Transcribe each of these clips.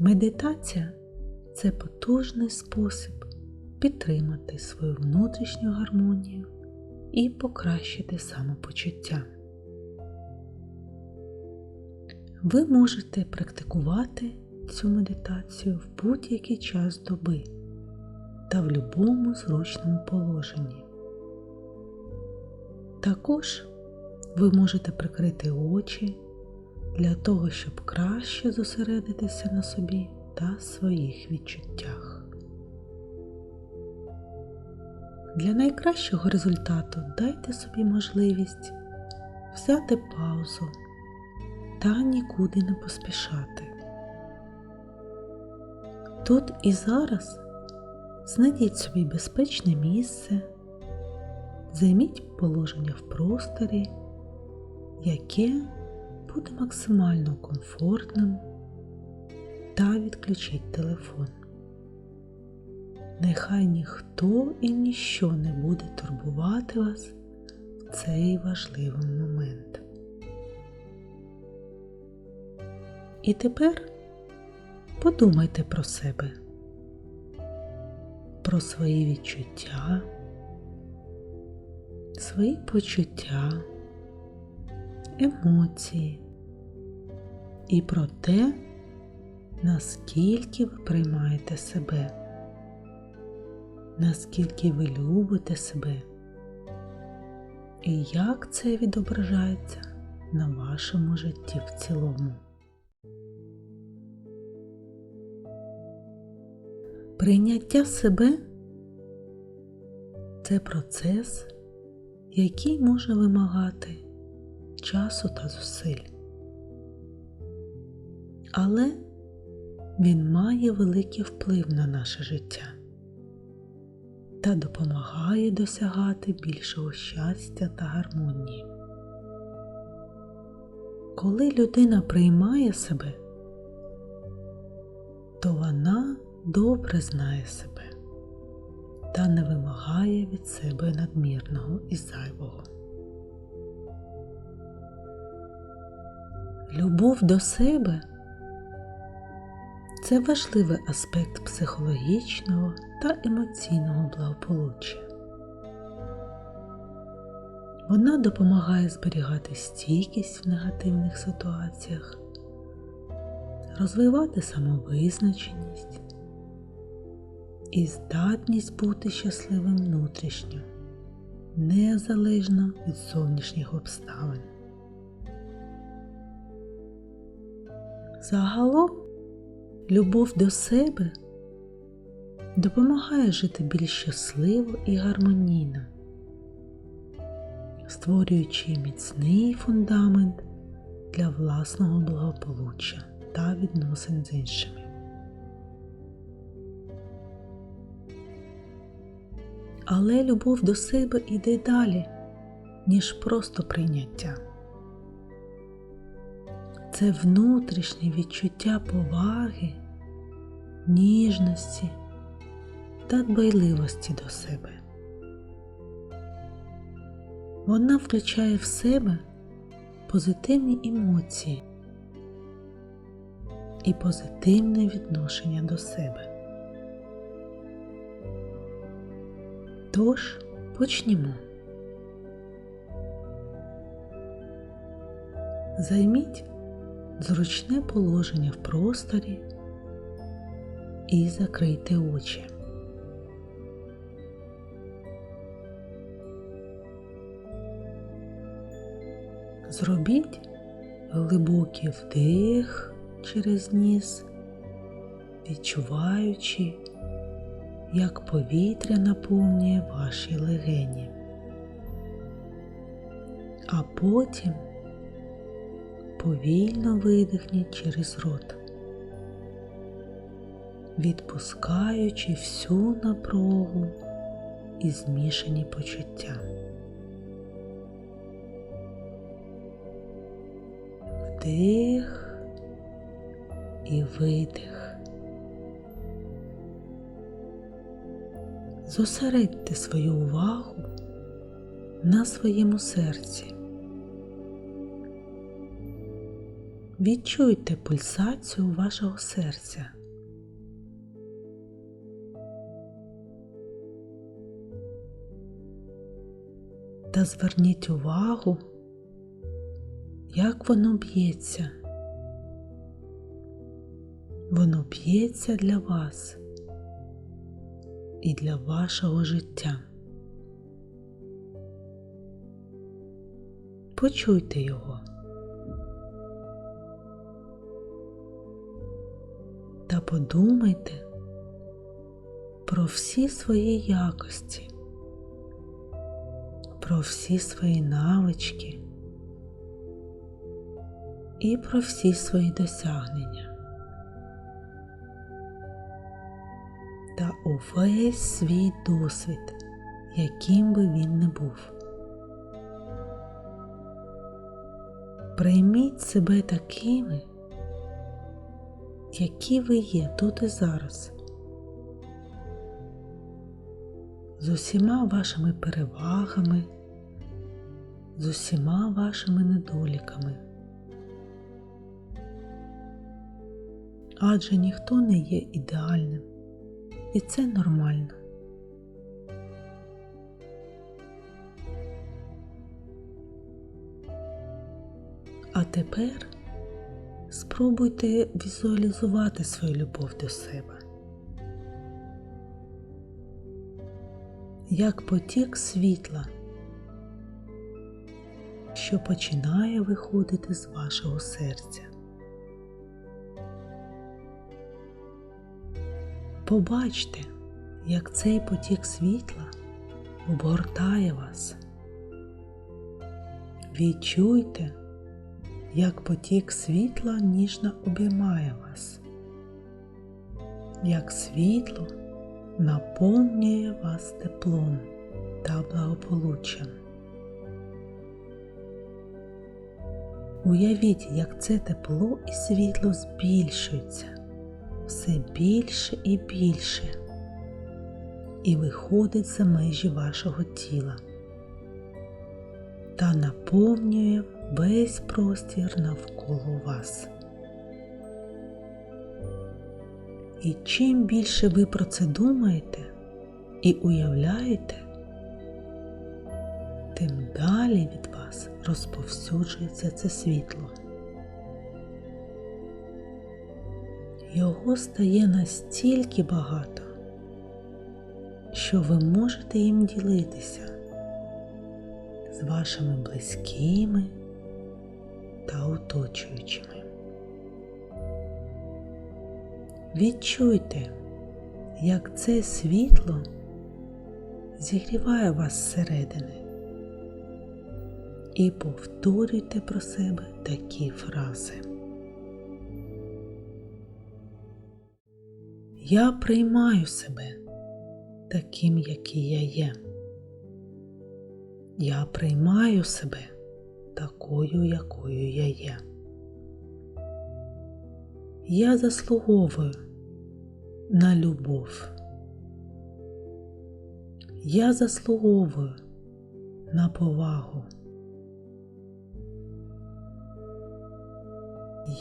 Медитація це потужний спосіб підтримати свою внутрішню гармонію і покращити самопочуття. Ви можете практикувати цю медитацію в будь-який час доби та в будь-якому зручному положенні. Також ви можете прикрити очі для того, щоб краще зосередитися на собі та своїх відчуттях. Для найкращого результату дайте собі можливість взяти паузу та нікуди не поспішати. Тут і зараз знайдіть собі безпечне місце, займіть положення в просторі, яке буде максимально комфортним та відключіть телефон. Нехай ніхто і ніщо не буде турбувати вас в цей важливий момент. І тепер подумайте про себе, про свої відчуття, свої почуття, емоції. І про те, наскільки ви приймаєте себе, наскільки ви любите себе. І як це відображається на вашому житті в цілому. Прийняття себе це процес, який може вимагати часу та зусиль. Але він має великий вплив на наше життя та допомагає досягати більшого щастя та гармонії. Коли людина приймає себе, то вона добре знає себе та не вимагає від себе надмірного і зайвого. Любов до себе це важливий аспект психологічного та емоційного благополуччя. Вона допомагає зберігати стійкість в негативних ситуаціях, розвивати самовизначеність і здатність бути щасливим внутрішньо, незалежно від зовнішніх обставин. Загалом любов до себе допомагає жити більш щасливо і гармонійно, створюючи міцний фундамент для власного благополуччя та відносин з іншими. Але любов до себе йде далі, ніж просто прийняття. Це внутрішнє відчуття поваги, ніжності та дбайливості до себе. Вона включає в себе позитивні емоції і позитивне відношення до себе. Тож почнімо. Займіть зручне положення в просторі і закрийте очі. Зробіть глибокий вдих через ніс, відчуваючи, як повітря наповнює ваші легені, а потім повільно видихніть через рот, відпускаючи всю напругу і змішані почуття. Вдих і видих. Зосередьте свою увагу на своєму серці. Відчуйте пульсацію вашого серця. Та зверніть увагу, як воно б'ється. Воно б'ється для вас і для вашого життя. Почуйте його. Подумайте про всі свої якості, про всі свої навички і про всі свої досягнення. Та увесь свій досвід, яким би він не був. Прийміть себе такими, які ви є тут і зараз, з усіма вашими перевагами, з усіма вашими недоліками. Адже ніхто не є ідеальним, і це нормально. А тепер спробуйте візуалізувати свою любов до себе. Як потік світла, що починає виходити з вашого серця. Побачте, як цей потік світла обгортає вас. Відчуйте, як потік світла ніжно обіймає вас, як світло наповнює вас теплом та благополуччям. Уявіть, як це тепло і світло збільшується все більше і більше і виходить за межі вашого тіла та наповнює весь простір навколо вас. І чим більше ви про це думаєте і уявляєте, тим далі від вас розповсюджується це світло. Його стає настільки багато, що ви можете їм ділитися з вашими близькими та оточуючими. Відчуйте, як це світло зігріває вас зсередини і повторюйте про себе такі фрази. Я приймаю себе таким, який я є. Я приймаю себе такою, якою я є. Я заслуговую на любов. Я заслуговую на повагу.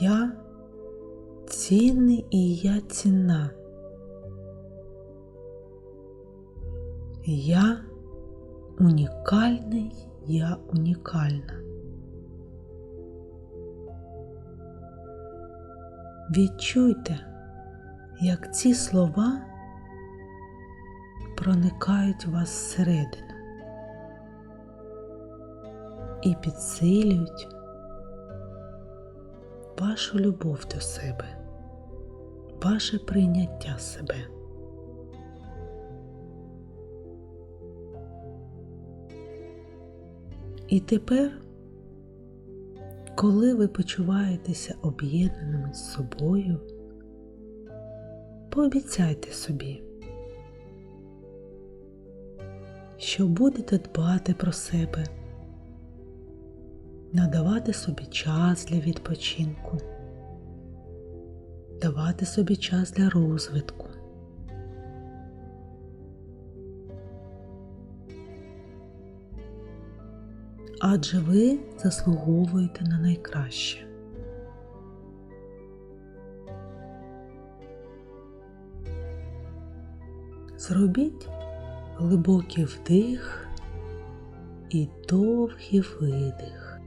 Я цінний і я цінна. Я унікальний, я унікальна. Відчуйте, як ці слова проникають в вас зсередину і підсилюють вашу любов до себе, ваше прийняття себе. І тепер, коли ви почуваєтеся об'єднаними з собою, пообіцяйте собі, що будете дбати про себе, надавати собі час для відпочинку, давати собі час для розвитку. адже ви заслуговуєте на найкраще. Зробіть глибокий вдих і довгий видих.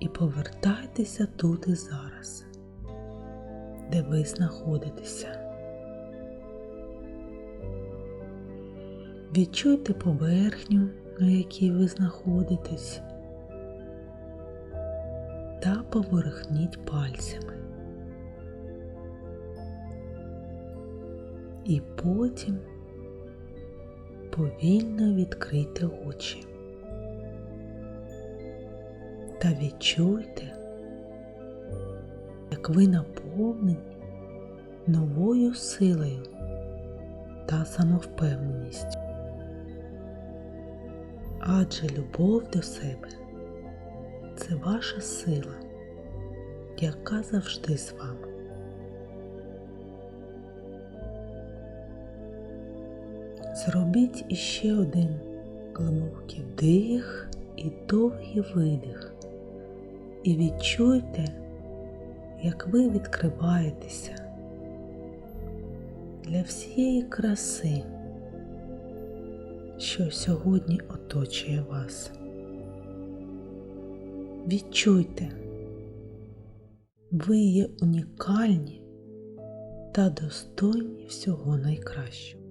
І повертайтеся тут і зараз, де ви знаходитеся. Відчуйте поверхню, на якій ви знаходитесь, та поворухніть пальцями. І потім повільно відкрийте очі та відчуйте, як ви наповнені новою силою та самовпевненістю. Адже любов до себе це ваша сила, яка завжди з вами. Зробіть іще один глибокий вдих і довгий видих. І відчуйте, як ви відкриваєтеся для всієї краси, що сьогодні оточує вас. Відчуйте, ви є унікальні та достойні всього найкращого.